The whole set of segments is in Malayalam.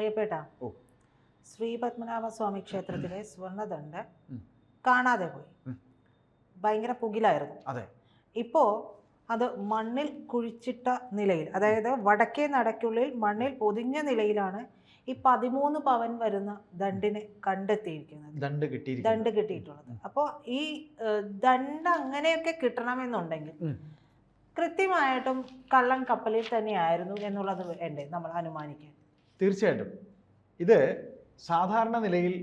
അയ്യപ്പേട്ടാ ശ്രീ പത്മനാഭ സ്വാമി ക്ഷേത്രത്തിലെ സ്വർണദണ്ഡ് ഉം. കാണാതെ പോയി. ഭയങ്കര പുകിലായിരുന്നു. അതെ. ഇപ്പോ അത് മണ്ണിൽ കുഴിച്ചിട്ട നിലയിൽ അതായത് വടക്കേ നടക്കുള്ളിൽ മണ്ണിൽ പൊതിഞ്ഞ നിലയിലാണ് ഈ പതിമൂന്ന് പവൻ വരുന്ന ദണ്ഡിനെ കണ്ടെത്തിയിരിക്കുന്നത്. ദണ്ട് കിട്ടി ദണ്ട് കിട്ടിയിട്ടുള്ളത്. അപ്പോൾ ഈ ദണ്ട് അങ്ങനെയൊക്കെ കിട്ടണമെന്നുണ്ടെങ്കിൽ കൃത്യമായിട്ടും കള്ളം കപ്പലിൽ തന്നെയായിരുന്നു എന്നുള്ളത് വേണ്ടേ നമ്മൾ അനുമാനിക്കാൻ? തീർച്ചയായിട്ടും. ഇത് സാധാരണ നിലയിൽ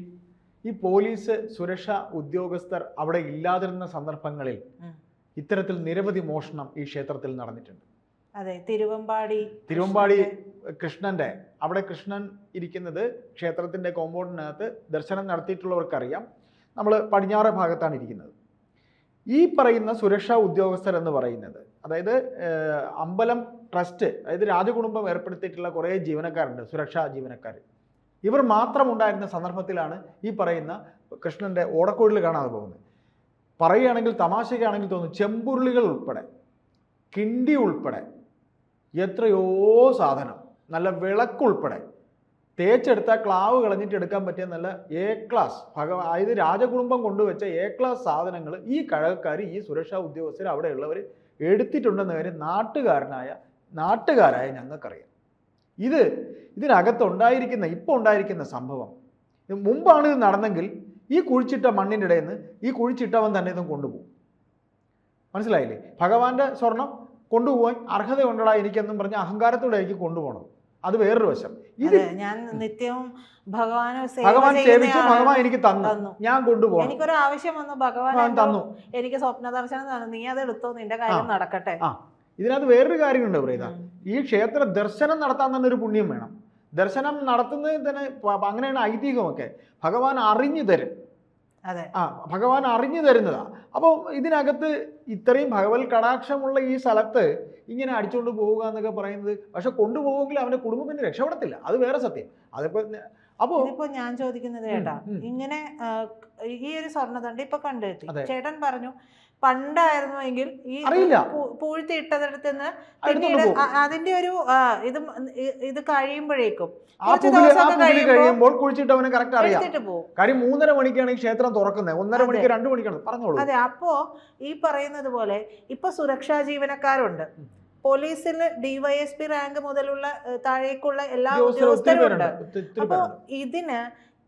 ഈ പോലീസ് സുരക്ഷാ ഉദ്യോഗസ്ഥർ അവിടെ ഇല്ലാതിരുന്ന സന്ദർഭങ്ങളിൽ. ഇത്തരത്തിൽ നിരവധി മോഷണം ഈ ക്ഷേത്രത്തിൽ നടന്നിട്ടുണ്ട്. അതെ തിരുവമ്പാടി തിരുവമ്പാടി കൃഷ്ണന്റെ അവിടെ കൃഷ്ണൻ ഇരിക്കുന്നത് ക്ഷേത്രത്തിന്റെ കോമ്പൗണ്ടിനകത്ത് ദർശനം നടത്തിയിട്ടുള്ളവർക്കറിയാം. നമ്മൾ പടിഞ്ഞാറ് ഭാഗത്താണ് ഇരിക്കുന്നത്. ഈ പറയുന്ന സുരക്ഷാ ഉദ്യോഗസ്ഥർ എന്ന് പറയുന്നത് അതായത് അമ്പലം ട്രസ്റ്റ് അതായത് രാജകുടുംബം ഏർപ്പെടുത്തിയിട്ടുള്ള കുറേ ജീവനക്കാരുണ്ട് സുരക്ഷാ ജീവനക്കാർ ഇവർ മാത്രം ഉണ്ടായിരുന്ന സന്ദർഭത്തിലാണ് ഈ പറയുന്ന കൃഷ്ണന്റെ ഓടക്കോഴിൽ കാണാതെ പോകുന്നത്. പറയുകയാണെങ്കിൽ തമാശയ്ക്കാണെങ്കിൽ തോന്നുന്നു ചെമ്പുരുളികൾ ഉൾപ്പെടെ കിണ്ടി ഉൾപ്പെടെ എത്രയോ സാധനം നല്ല വിളക്കുൾപ്പെടെ തേച്ചെടുത്ത ക്ലാവ് കളഞ്ഞിട്ട് എടുക്കാൻ പറ്റിയ നല്ല എ ക്ലാസ് ഭഗ അതായത് രാജകുടുംബം കൊണ്ടുവച്ച എ ക്ലാസ് സാധനങ്ങൾ ഈ കഴകക്കാർ ഈ സുരക്ഷാ ഉദ്യോഗസ്ഥർ അവിടെയുള്ളവർ എടുത്തിട്ടുണ്ടെന്ന കാര്യം നാട്ടുകാരനായ നാട്ടുകാരായ ഞങ്ങൾക്കറിയാം. ഇത് ഇതിനകത്ത് ഉണ്ടായിരിക്കുന്ന ഇപ്പോൾ ഉണ്ടായിരിക്കുന്ന സംഭവം. മുമ്പാണ് ഇത് നടന്നെങ്കിൽ ഈ കുഴിച്ചിട്ട മണ്ണിന്റെ ഇടയിൽ നിന്ന് ഈ കുഴിച്ചിട്ടവൻ തന്നെ ഇതും കൊണ്ടുപോകും. മനസ്സിലായില്ലേ? ഭഗവാന്റെ സ്വർണം കൊണ്ടുപോകാൻ അർഹതയുണ്ടടാ എനിക്കെന്നും പറഞ്ഞ് അഹങ്കാരത്തോടെ എനിക്ക് കൊണ്ടുപോകണം അത് വേറൊരു വശം. ഇത് ഞാൻ നിത്യവും ഭഗവാനെ ഭഗവാൻ സേവിച്ചു ഭഗവാൻ എനിക്ക് തന്നു. ഞാൻ കൊണ്ടുപോകും എനിക്കൊരു ആവശ്യം വന്നു ഭഗവാൻ തന്നു. എനിക്ക് സ്വപ്ന ദർശനം തന്നു. നീ അത് എടുത്തോ? നിന്റെ കാര്യം നടക്കട്ടെ. ആ. ഇതിനകത്ത് വേറൊരു കാര്യമുണ്ട് പ്രീത. ഈ ക്ഷേത്ര ദർശനം നടത്താൻ തന്നെ ഒരു പുണ്യം വേണം. ദർശനം നടത്തുന്നതിന് തന്നെ അങ്ങനെയാണ് ഐതിഹ്യമൊക്കെ. ഭഗവാൻ അറിഞ്ഞു തരും. ആ ഭഗവാൻ അറിഞ്ഞു തരുന്നതാ. അപ്പോൾ ഇതിനകത്ത് ഇത്രയും ഭഗവത് കടാക്ഷമുള്ള ഈ സ്ഥലത്ത് ഇങ്ങനെ അടിച്ചുകൊണ്ട് പോവുക എന്നൊക്കെ പറയുന്നത് പക്ഷെ കൊണ്ടുപോകുമെങ്കിൽ അവന്റെ കുടുംബം പിന്നെ രക്ഷപ്പെടത്തില്ല. അത് വേറെ സത്യം. അതിപ്പോ അപ്പോ ഇപ്പൊ ഞാൻ ചോദിക്കുന്നത് ചേട്ടാ ഇങ്ങനെ ഈ ഒരു സ്വർണതണ്ട് ഇപ്പൊ കണ്ടെത്തി ചേട്ടൻ പറഞ്ഞു പണ്ടായിരുന്നുവെങ്കിൽ ഈ അറിയില്ല. പൂ- പൂഴ്ത്തി ഇട്ടതെടുത്ത് നിന്ന് പിന്നീട് അതിന്റെ ഒരു ഇത് ഇത് കഴിയുമ്പോഴേക്കും. കഴിയുമ്പോൾ കുഴിച്ചിട്ടവനെ കറക്റ്റ് അറിയാം. കാര്യം മൂന്നര മണിക്കാണ് ഈ ക്ഷേത്രം തുറക്കുന്നത് ഒന്നര അതെ. മണിക്ക് രണ്ടു മണിക്കാണ്. പറഞ്ഞോളൂ. അതെ അപ്പോ ഈ പറയുന്നത് പോലെ ഇപ്പൊ സുരക്ഷാ ജീവനക്കാരുണ്ട്. പോലീസിന് പോലീസിൽ ഡിവൈഎസ്പി റാങ്ക് മുതലുള്ള താഴേക്കുള്ള എല്ലാ ഉദ്യോഗസ്ഥരും ഉണ്ട് അപ്പോൾ ഇതിന്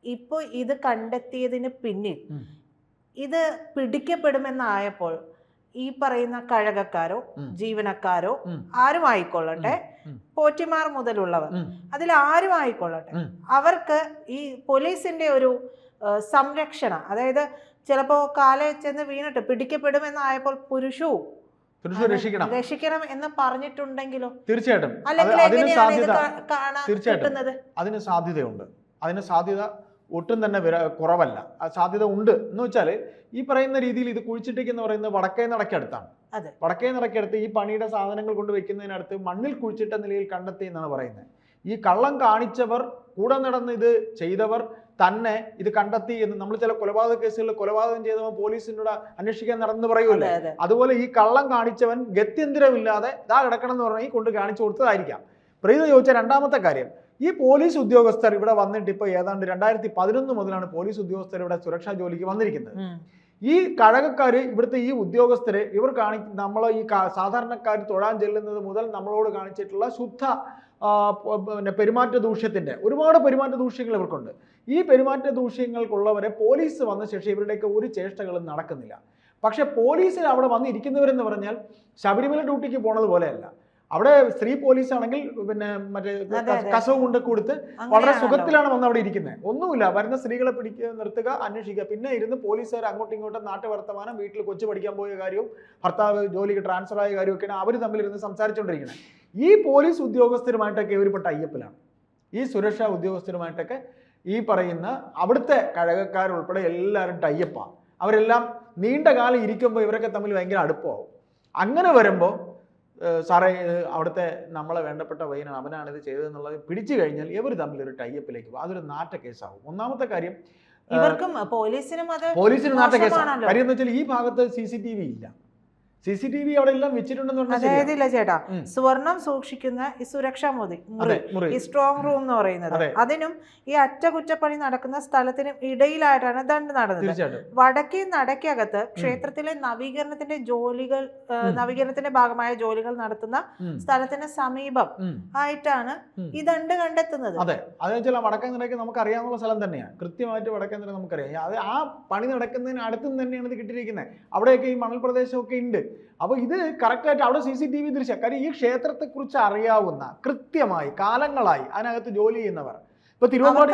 ഇപ്പൊ ഇത് കണ്ടെത്തിയതിന് പിന്നിൽ. ഇത് പിടിക്കപ്പെടുമെന്നായപ്പോൾ ഈ പറയുന്ന കഴകക്കാരോ ജീവനക്കാരോ ആരും ആയിക്കൊള്ളട്ടെ. പോറ്റിമാർ മുതലുള്ളവർ. അതിൽ ആരും ആയിക്കൊള്ളട്ടെ. അവർക്ക് ഈ പോലീസിന്റെ ഒരു സംരക്ഷണം അതായത് ചിലപ്പോ കാലെ ചെന്ന് വീണിട്ട് പിടിക്കപ്പെടുമെന്നായപ്പോൾ പുരുഷവും പുരുഷ രക്ഷിക്കണം. രക്ഷിക്കണം എന്ന് പറഞ്ഞിട്ടുണ്ടെങ്കിലോ? തീർച്ചയായിട്ടും. അതിന് സാധ്യത. തീർച്ചയായിട്ടും. അതിന് സാധ്യതയുണ്ട്. അതിന് സാധ്യത ഒട്ടും തന്നെ വിര കുറവല്ല. സാധ്യത ഉണ്ട്. എന്ന് വെച്ചാൽ ഈ പറയുന്ന രീതിയിൽ ഇത് കുഴിച്ചിട്ടേക്ക് എന്ന് പറയുന്നത് വടക്കേ നടക്കടുത്താണ്. വടക്കേ നടക്കടുത്ത് ഈ പണിയുടെ സാധനങ്ങൾ കൊണ്ട് വെക്കുന്നതിനടുത്ത് മണ്ണിൽ കുഴിച്ചിട്ട നിലയിൽ കണ്ടെത്തി എന്നാണ് പറയുന്നത്. ഈ കള്ളം കാണിച്ചവർ കൂടെ നടന്ന് ഇത് ചെയ്തവർ തന്നെ ഇത് കണ്ടെത്തി എന്ന് നമ്മൾ ചില കൊലപാതക കേസുകളിൽ കൊലപാതകം ചെയ്തവൻ പോലീസിനോട് അന്വേഷിക്കാൻ നടന്നു അതെ അതുപോലെ ഈ കള്ളം കാണിച്ചവൻ ഗത്യന്തരമില്ലാതെ ഇതാ കിടക്കണം എന്ന് പറഞ്ഞാൽ കൊണ്ട് കാണിച്ചു കൊടുത്തതായിരിക്കാം. പ്രീത ചോദിച്ച രണ്ടാമത്തെ കാര്യം ഈ പോലീസ് ഉദ്യോഗസ്ഥർ ഇവിടെ വന്നിട്ട് ഇപ്പോൾ ഏതാണ്ട് രണ്ടായിരത്തി പതിനൊന്ന് മുതലാണ് പോലീസ് ഉദ്യോഗസ്ഥർ ഇവിടെ സുരക്ഷാ ജോലിക്ക് വന്നിരിക്കുന്നത്. ഈ കഴകക്കാർ ഇവിടുത്തെ ഈ ഉദ്യോഗസ്ഥരെ ഇവർ കാണി നമ്മൾ ഈ സാധാരണക്കാർ തൊഴാൻ ചെല്ലുന്നത് മുതൽ നമ്മളോട് കാണിച്ചിട്ടുള്ള ശുദ്ധ പിന്നെ പെരുമാറ്റ ദൂഷ്യത്തിന്റെ ഒരുപാട് പെരുമാറ്റ ദൂഷ്യങ്ങൾ ഇവർക്കുണ്ട്. ഈ പെരുമാറ്റ ദൂഷ്യങ്ങൾക്കുള്ളവരെ പോലീസ് വന്ന ശേഷം ഇവരുടെയൊക്കെ ഒരു ചേഷ്ടകളും നടക്കുന്നില്ല. പക്ഷെ പോലീസിൽ അവിടെ വന്നിരിക്കുന്നവരെന്ന് പറഞ്ഞാൽ ശബരിമല ഡ്യൂട്ടിക്ക് പോണത് പോലെയല്ല. അവിടെ സ്ത്രീ പോലീസ് ആണെങ്കിൽ പിന്നെ മറ്റേ. കസവ് കൊണ്ട് കൊടുത്ത് വളരെ സുഖത്തിലാണ് വന്ന് അവിടെ ഇരിക്കുന്നത് ഒന്നുമില്ല. വരുന്ന സ്ത്രീകളെ പിടിക്കുക നിർത്തുക അന്വേഷിക്കുക. പിന്നെ ഇരുന്ന് പോലീസുകാർ അങ്ങോട്ടും ഇങ്ങോട്ടും നാട്ടു വർത്തമാനം വീട്ടിൽ കൊച്ചു പഠിക്കാൻ പോയ കാര്യവും ഭർത്താവ് ജോലിക്ക് ട്രാൻസ്ഫർ ആയ കാര്യമൊക്കെയാണ് അവർ തമ്മിലിരുന്ന് സംസാരിച്ചുകൊണ്ടിരിക്കുന്നത് ഈ പോലീസ് ഉദ്യോഗസ്ഥരുമായിട്ടൊക്കെ ഇവരിപ്പോൾ അയ്യപ്പിലാണ്. ഈ സുരക്ഷാ ഉദ്യോഗസ്ഥരുമായിട്ടൊക്കെ ഈ പറയുന്ന അവിടുത്തെ കഴകക്കാരുൾപ്പെടെ എല്ലാവരും ടയ്യപ്പാണ് അവരെല്ലാം നീണ്ട കാലം ഇരിക്കുമ്പോൾ ഇവരൊക്കെ തമ്മിൽ ഭയങ്കര അടുപ്പമാവും അങ്ങനെ വരുമ്പോൾ സാറേ ഇത് അവിടുത്തെ നമ്മളെ വേണ്ടപ്പെട്ട വൈനാണ്. അവനാണ് ഇത് ചെയ്തതെന്നുള്ളത് പിടിച്ചു കഴിഞ്ഞാൽ ഇവർ തമ്മിൽ ഒരു ടൈപ്പിലേക്ക് പോകും. അതൊരു നാറ്റ കേസാവും. ഒന്നാമത്തെ കാര്യം ഇവർക്കും പോലീസിനും പോലീസിന് കേസാണ് മോശമാണല്ലോ. കാര്യം എന്ന് വെച്ചാൽ ഈ ഭാഗത്ത് സി സി ടി വി ഇല്ല. സി സി ടി വി അവിടെ എല്ലാം വെച്ചിട്ടുണ്ടെന്ന് അതായത് ഇല്ല ചേട്ടാ. സ്വർണം സൂക്ഷിക്കുന്ന ഈ സുരക്ഷാ മുറി മുറി ഈ സ്ട്രോങ് റൂം എന്ന് പറയുന്നത്. അതിനും ഈ അറ്റകുറ്റപ്പണി നടക്കുന്ന സ്ഥലത്തിനും ഇടയിലായിട്ടാണ് ദണ്ഡ് നടന്നത്. വടക്കേ നടക്കകത്ത് ക്ഷേത്രത്തിലെ നവീകരണത്തിന്റെ ജോലികൾ നവീകരണത്തിന്റെ ഭാഗമായ ജോലികൾ നടത്തുന്ന സ്ഥലത്തിന് സമീപം ആയിട്ടാണ് ഈ ദണ്ഡ് കണ്ടെത്തുന്നത്. അതെ. അതെന്ന് വെച്ചാൽ വടക്കൻ നിരക്ക് നമുക്ക് അറിയാവുന്ന സ്ഥലം തന്നെയാണ്. കൃത്യമായിട്ട് വടക്കേ നമുക്കറിയാം. അത് ആ പണി നടക്കുന്നതിന് അടുത്തും തന്നെയാണ് ഇത് കിട്ടിയിരിക്കുന്നത്. അവിടെയൊക്കെ ഈ മണൽ പ്രദേശമൊക്കെ ഉണ്ട്. അപ്പോൾ ഇത് കറക്റ്റായിട്ട് അവിടെ സി സി ടി വി ദൃശ്യം. കാര്യം ഈ ക്ഷേത്രത്തെക്കുറിച്ച് അറിയാവുന്ന കൃത്യമായി കാലങ്ങളായി അതിനകത്ത് ജോലി ചെയ്യുന്നവർ. ഇപ്പൊ തിരുവമ്പാടി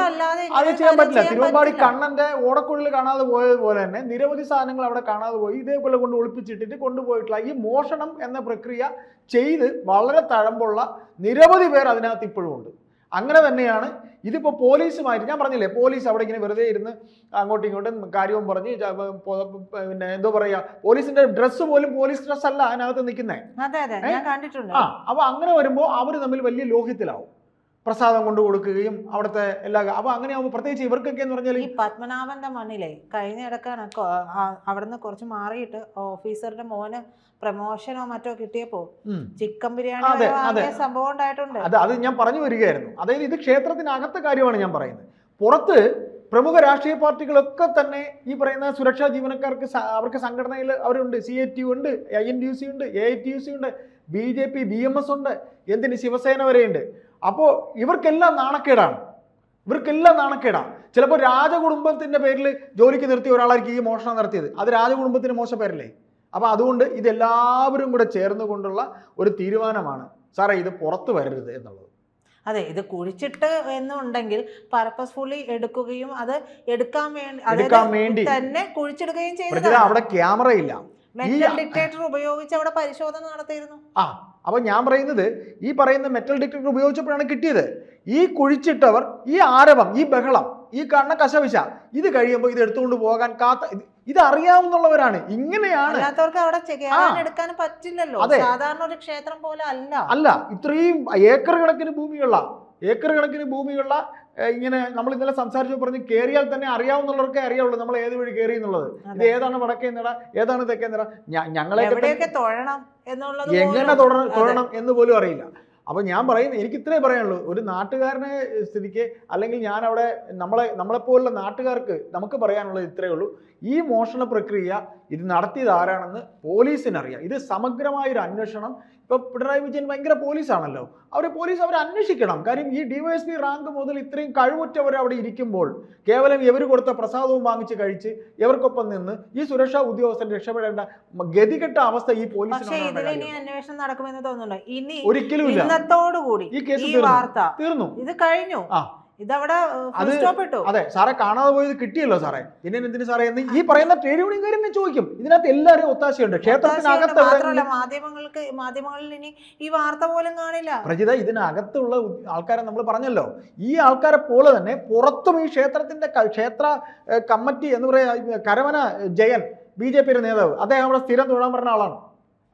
അത് ചെയ്യാൻ പറ്റില്ല. തിരുവമ്പാടി. കണ്ണന്റെ ഓടക്കുഴലിൽ കാണാതെ പോയതുപോലെ തന്നെ നിരവധി സാധനങ്ങൾ അവിടെ കാണാതെ പോയി. ഇതേപോലെ കൊണ്ട് ഒളിപ്പിച്ചിട്ടിട്ട് കൊണ്ടുപോയിട്ടുള്ള ഈ മോഷണം എന്ന പ്രക്രിയ ചെയ്ത് വളരെ തഴമ്പുള്ള നിരവധി പേർ അതിനകത്ത് ഇപ്പോഴും ഉണ്ട്. അങ്ങനെ തന്നെയാണ്. ഇതിപ്പോൾ പോലീസുമായിട്ട് ഞാൻ പറഞ്ഞില്ലേ പോലീസ് അവിടെ ഇങ്ങനെ വെറുതെ ഇരുന്ന് അങ്ങോട്ടും ഇങ്ങോട്ടും കാര്യവും പറഞ്ഞ് പിന്നെ എന്തോ പറയുക പോലീസിന്റെ ഡ്രസ്സ് പോലും പോലീസ് ഡ്രസ്സ് അല്ല അതിനകത്ത് നിൽക്കുന്നത് ആ അപ്പൊ അങ്ങനെ വരുമ്പോൾ അവർ തമ്മിൽ വലിയ ലോഹ്യത്തിലാവും. പ്രസാദം കൊണ്ട് കൊടുക്കുകയും അവിടുത്തെ എല്ലാ അപ്പൊ അങ്ങനെ പ്രത്യേകിച്ച് ഇവർക്കൊക്കെ എന്ന് പറഞ്ഞാൽ ഈ പത്മനാഭന്റെ മണ്ണിലെ കഴിഞ്ഞ ഇടക്കാണ് അവിടുന്ന് കുറച്ച് മാറിയിട്ട് ഓഫീസറുടെ മോന് പ്രമോഷനോ മറ്റോ കിട്ടിയപ്പോ. ചിക്കൻ ബിരിയാണി സംഭവം ഉണ്ടായിട്ടുണ്ട്. അത് അത് ഞാൻ പറഞ്ഞു വരികയായിരുന്നു. അതായത് ഇത് ക്ഷേത്രത്തിനകത്തെ കാര്യമാണ് ഞാൻ പറയുന്നത്. പുറത്ത് പ്രമുഖ രാഷ്ട്രീയ പാർട്ടികളൊക്കെ തന്നെ ഈ പറയുന്ന സുരക്ഷാ ജീവനക്കാർക്ക് അവർക്ക് സംഘടനയിൽ അവരുണ്ട്. സി എ ടി ഉണ്ട് I N T U C ഉണ്ട് A I T U C ഉണ്ട് B J P B M S ഉണ്ട് എന്തിന് ശിവസേന വരെയുണ്ട്. അപ്പോൾ ഇവർക്കെല്ലാം നാണക്കേടാണ്. ഇവർക്കെല്ലാം നാണക്കേടാണ്. ചിലപ്പോൾ രാജകുടുംബത്തിന്റെ പേരിൽ ജോലിക്ക് നിർത്തിയ ഒരാളായിരിക്കും ഈ മോഷണം നടത്തിയത്. അത് രാജകുടുംബത്തിന് മോശ പേരല്ലേ? അപ്പോൾ അതുകൊണ്ട് ഇതെല്ലാവരും കൂടെ ചേർന്നുകൊണ്ടുള്ള ഒരു തീരുമാനമാണ്. സാറേ ഇത് പുറത്തു വരരുത് എന്നുള്ളത്. അതെ ഇത് കുഴിച്ചിട്ട് എന്നുണ്ടെങ്കിൽ പർപ്പസ്ഫുള്ളി എടുക്കുകയും അത് എടുക്കാൻ വേണ്ടി തന്നെ കുഴിച്ചെടുക്കുകയും ചെയ്യുന്നത് അവിടെ ക്യാമറ ഇല്ല മെറ്റൽ ഉപയോഗിച്ച് അവിടെ പരിശോധന നടത്തിയിരുന്നു. ആ അപ്പോൾ ഞാൻ പറയുന്നത് ഈ പറയുന്ന മെറ്റൽ ഡിറ്റക്ടർ ഉപയോഗിച്ചപ്പോഴാണ് കിട്ടിയത്. ഈ കുഴിച്ചിട്ടവർ ഈ ആരവം ഈ ബഹളം ഈ കാണുന്ന കശവിശ ഇത് കഴിയുമ്പോൾ ഇത് എടുത്തുകൊണ്ട് പോകാൻ കാത്ത ഇത് അറിയാവുന്നവരാണ് ഇങ്ങനെയാണ്. അല്ലാത്തവർക്ക് അവിടെ പറ്റില്ലല്ലോ. സാധാരണ ഒരു ക്ഷേത്രം പോലെ അല്ല. അല്ല ഇത്രയും ഏക്കർ കണക്കിന് ഭൂമിയുള്ള ഏക്കർ കണക്കിന് ഭൂമിയുള്ള ഇങ്ങനെ നമ്മൾ ഇന്നലെ സംസാരിച്ചു പറഞ്ഞ് കയറിയാൽ തന്നെ അറിയാവുന്നവർക്കെ അറിയാവുള്ളൂ നമ്മൾ ഏത് വഴി കയറി എന്നുള്ളത്. ഇത് ഏതാണ് വടക്കേ നിട ഏതാണ് തെക്കേ നിട ഞങ്ങളെ എങ്ങനെ തൊഴണം എന്ന് പോലും അറിയില്ല. അപ്പൊ ഞാൻ പറയും എനിക്ക് ഇത്രേ പറയാനുള്ളൂ. ഒരു നാട്ടുകാരനെ സ്ഥിതിക്ക് അല്ലെങ്കിൽ ഞാൻ അവിടെ നമ്മളെ നമ്മളെപ്പോലുള്ള നാട്ടുകാർക്ക് നമുക്ക് പറയാനുള്ളത് ഇത്രയേ ഉള്ളൂ. ഈ മോഷണ പ്രക്രിയ ഇത് നടത്തിയത് ആരാണെന്ന് പോലീസിനറിയാം. ഇത് സമഗ്രമായ ഒരു അന്വേഷണം. ഇപ്പൊ പിണറായി വിജയൻ ഭയങ്കര പോലീസാണല്ലോ. അവർ പോലീസ് അവർ അന്വേഷിക്കണം. കാര്യം ഈ ഡിവൈഎസ്പി റാങ്ക് മുതൽ ഇത്രയും കഴിവുറ്റവർ അവിടെ ഇരിക്കുമ്പോൾ കേവലം ഇവർ കൊടുത്ത പ്രസാദവും വാങ്ങിച്ച് കഴിച്ച് ഇവർക്കൊപ്പം നിന്ന് ഈ സുരക്ഷാ ഉദ്യോഗസ്ഥൻ രക്ഷപ്പെടേണ്ട ഗതികെട്ട അവസ്ഥ ഈ പോലീസ് പോലീസിന് ഇതിൽ അന്വേഷണം നടക്കുമെന്ന് തോന്നുന്നുണ്ടോ? ഇനി ഒരിക്കലും ഇല്ല. ഇന്നത്തോടുകൂടി ഈ വാർത്ത തീർന്നു. ഇത് കഴിഞ്ഞു. ഇതവിടെ അത് സാറേ കാണാതെ പോയത് കിട്ടിയല്ലോ സാറേ. പിന്നെ എന്തിനു സാറേ എന്ന് ഈ പറയുന്ന ട്രേഡ് യൂണിയൻകാർ തന്നെ ചോദിക്കും. ഇതിനകത്ത് എല്ലാവരും ഒത്താശയുണ്ട്. ക്ഷേത്രത്തിനകത്ത് മാധ്യമങ്ങൾക്ക് മാധ്യമങ്ങളിൽ ഇനി ഈ വാർത്ത പോലും കാണില്ല. പ്രജിത ഇതിനകത്തുള്ള ആൾക്കാരെ നമ്മൾ പറഞ്ഞല്ലോ. ഈ ആൾക്കാരെ പോലെ തന്നെ പുറത്തും ഈ ക്ഷേത്രത്തിന്റെ ക്ഷേത്ര കമ്മിറ്റി എന്ന് പറയാ കരവന ജയൻ ബി ജെ പിയുടെ നേതാവ് അദ്ദേഹം അവിടെ സ്ഥിരം തൊഴാൻ പറഞ്ഞ ആളാണ്.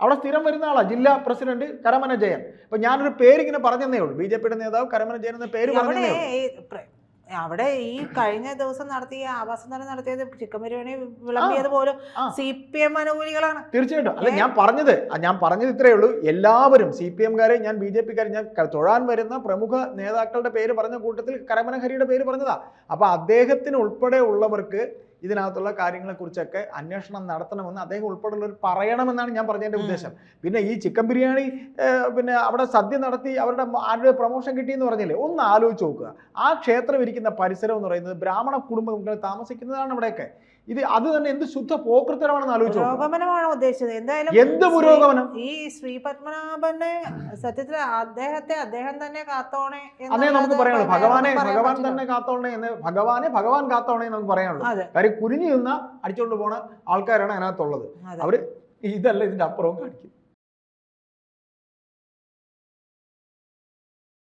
അവിടെ സ്ഥിരം വരുന്ന ആളാണ് ജില്ലാ പ്രസിഡന്റ് കരമന ജയൻ. അപ്പൊ ഞാനൊരു പേരിങ്ങനെ പറഞ്ഞതേ ഉള്ളൂ. ബി ജെ പിയുടെ നേതാവ് കരമന ജയൻ എന്ന പേര് പറഞ്ഞതേ ഈ അവിടെ ഈ കഴിഞ്ഞ ദിവസം നടത്തിയ ആവാസ തന്നെ നടത്തിയത് ചിക്കൻ ബിരിയാണി വിളമ്പിയത് പോലും. സി പി എം അനുകൂലികളാണ്. തീർച്ചയായിട്ടും. അല്ല ഞാൻ പറഞ്ഞത് ഞാൻ പറഞ്ഞത് ഇത്രയേ ഉള്ളൂ. എല്ലാവരും സി പി എംകാരെ ഞാൻ ബി ജെ പിക്കാരെ ഞാൻ തൊഴാൻ വരുന്ന പ്രമുഖ നേതാക്കളുടെ പേര് പറഞ്ഞ കൂട്ടത്തിൽ കരമനഹരിയുടെ പേര് പറഞ്ഞതാ. അപ്പൊ അദ്ദേഹത്തിന് ഉൾപ്പെടെ ഉള്ളവർക്ക് ഇതിനകത്തുള്ള കാര്യങ്ങളെക്കുറിച്ചൊക്കെ അന്വേഷണം നടത്തണമെന്ന് അദ്ദേഹം ഉൾപ്പെടെയുള്ളവർ പറയണമെന്നാണ് ഞാൻ പറഞ്ഞതിന്റെ ഉദ്ദേശം. പിന്നെ ഈ ചിക്കൻ ബിരിയാണി പിന്നെ അവിടെ സദ്യ നടത്തി അവരുടെ ആരുടെ പ്രൊമോഷൻ കിട്ടിയെന്ന് പറഞ്ഞില്ലേ? ഒന്ന് ആലോചിച്ച് നോക്കുക. ആ ക്ഷേത്രം ഇരിക്കുന്ന പരിസരം എന്ന് പറയുന്നത് ബ്രാഹ്മണ കുടുംബങ്ങൾ താമസിക്കുന്നതാണ് അവിടെയൊക്കെ ഇത് അത് തന്നെ എന്ത് ശുദ്ധ പോക്കൃത്തരമാണെന്ന് ആലോചിച്ചു പുരോഗമനമാണ് ഉദ്ദേശിച്ചത്? എന്തായാലും എന്ത് പുരോഗമനം? ഈ ശ്രീ പത്മനാഭനെ സത്യത്തിൽ അദ്ദേഹത്തെ അദ്ദേഹം തന്നെ കാത്തോണേ അതേ നമുക്ക് പറയാനുള്ളൂ. ഭഗവാനെ ഭഗവാൻ തന്നെ കാത്തോണേ എന്ന് ഭഗവാനെ ഭഗവാൻ കാത്തോണേ എന്ന് നമുക്ക് പറയാനുള്ളൂ. കാര്യം കുരുങ്ങി നിന്ന അടിച്ചോണ്ട് പോണ ആൾക്കാരാണ് അതിനകത്തുള്ളത്. അവർ ഇതല്ല ഇതിന്റെ അപ്പുറവും കാണിക്കും.